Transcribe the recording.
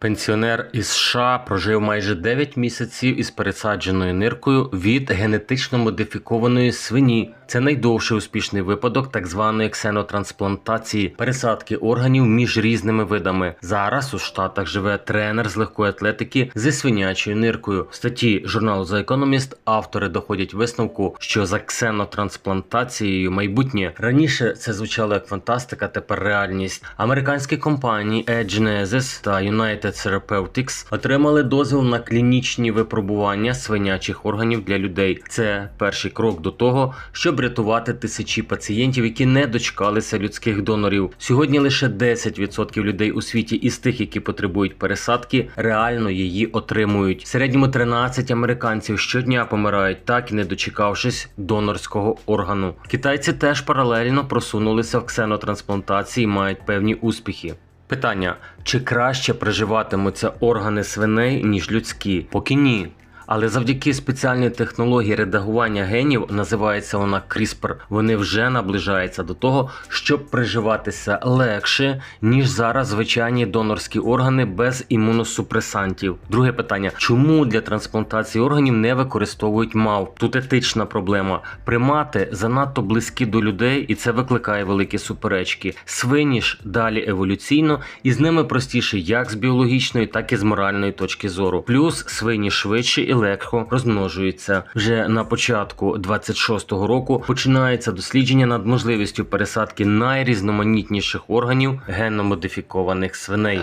Пенсіонер із США прожив майже 9 місяців із пересадженою ниркою від генетично модифікованої свині. Це найдовший успішний випадок так званої ксенотрансплантації, пересадки органів між різними видами. Зараз у Штатах живе тренер з легкої атлетики зі свинячою ниркою. В статті журналу The Economist автори доходять висновку, що за ксенотрансплантацією майбутнє раніше це звучало як фантастика, тепер реальність. Американські компанії Genesis та United Therapeutics отримали дозвіл на клінічні випробування свинячих органів для людей. Це перший крок до того, щоб рятувати тисячі пацієнтів, які не дочекалися людських донорів. Сьогодні лише 10% людей у світі із тих, які потребують пересадки, реально її отримують. В середньому 13 американців щодня помирають, так і не дочекавшись донорського органу. Китайці теж паралельно просунулися в ксенотрансплантації, і мають певні успіхи. Питання: чи краще приживатимуться органи свиней, ніж людські? Поки ні. Але завдяки спеціальній технології редагування генів, називається вона CRISPR, вони вже наближаються до того, щоб приживатися легше, ніж зараз звичайні донорські органи без імуносупресантів. Друге питання: чому для трансплантації органів не використовують мавп? Тут етична проблема. Примати занадто близькі до людей, і це викликає великі суперечки. Свині ж далі еволюційно, і з ними простіше як з біологічної, так і з моральної точки зору. Плюс свині швидше і легко розмножуються. Вже на початку 26-го року починається дослідження над можливістю пересадки найрізноманітніших органів генно-модифікованих свиней.